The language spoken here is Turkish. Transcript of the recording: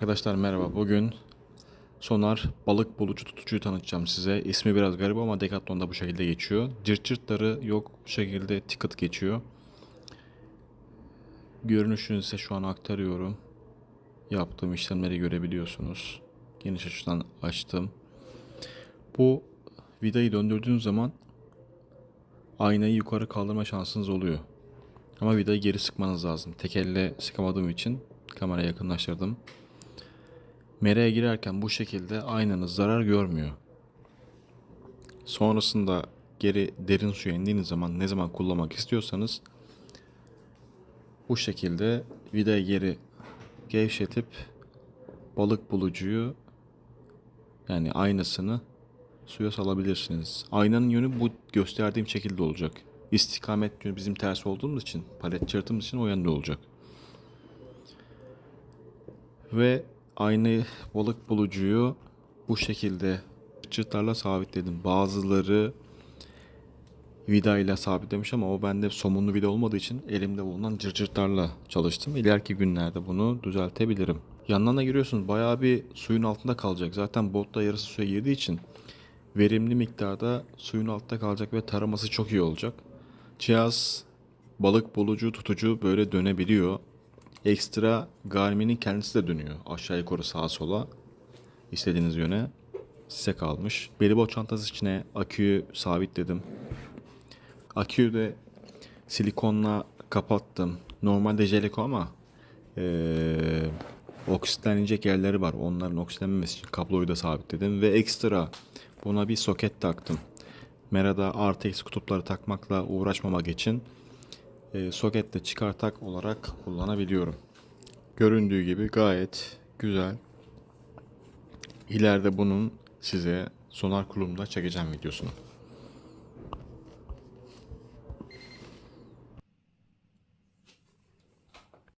Arkadaşlar merhaba. Bugün Sonar balık bulucu tutucuyu tanıtacağım size. İsmi biraz garip ama Decathlon'da bu şekilde geçiyor. Cırt cırtları yok bu şekilde ticket geçiyor. Görünüşünü ise şu an aktarıyorum. Yaptığım işlemleri görebiliyorsunuz. Geniş açıdan açtım. Bu vidayı döndürdüğünüz zaman aynayı yukarı kaldırma şansınız oluyor. Ama vidayı geri sıkmanız lazım. Tek elle sıkamadığım için kameraya yakınlaştırdım. Mera'ya girerken bu şekilde aynanız zarar görmüyor. Sonrasında geri derin suya indiğiniz zaman ne zaman kullanmak istiyorsanız bu şekilde vidayı geri gevşetip balık bulucuyu yani aynasını suya salabilirsiniz. Aynanın yönü bu gösterdiğim şekilde olacak. İstikamet yönü bizim ters olduğumuz için, palet çırptığımız için o yönde olacak. Ve aynı balık bulucuyu bu şekilde çıtlarla sabitledim. Bazıları vida ile sabitlemiş ama o bende somunlu vida olmadığı için elimde bulunan cırcırtlarla çalıştım. İleriki günlerde bunu düzeltebilirim. Yandan da giriyorsunuz bayağı bir suyun altında kalacak. Zaten botta yarısı suya girdiği için verimli miktarda suyun altında kalacak ve taraması çok iyi olacak. Cihaz balık bulucu tutucu böyle dönebiliyor. Ekstra Garmin'in kendisi de dönüyor. Aşağı yukarı sağa sola. istediğiniz yöne. Size kalmış. Belibol çantası içine aküyü sabitledim. Aküyü de silikonla kapattım. Normalde jeleko ama eee oksitlenecek yerleri var. Onların oksitlenmemesi için kabloyu da sabitledim. Ve ekstra buna bir soket taktım. Mera'da artı eksi kutupları takmakla uğraşmamak için e, soketle çıkartak olarak kullanabiliyorum. Göründüğü gibi gayet güzel. İleride bunun size sonar kurulumda çekeceğim videosunu.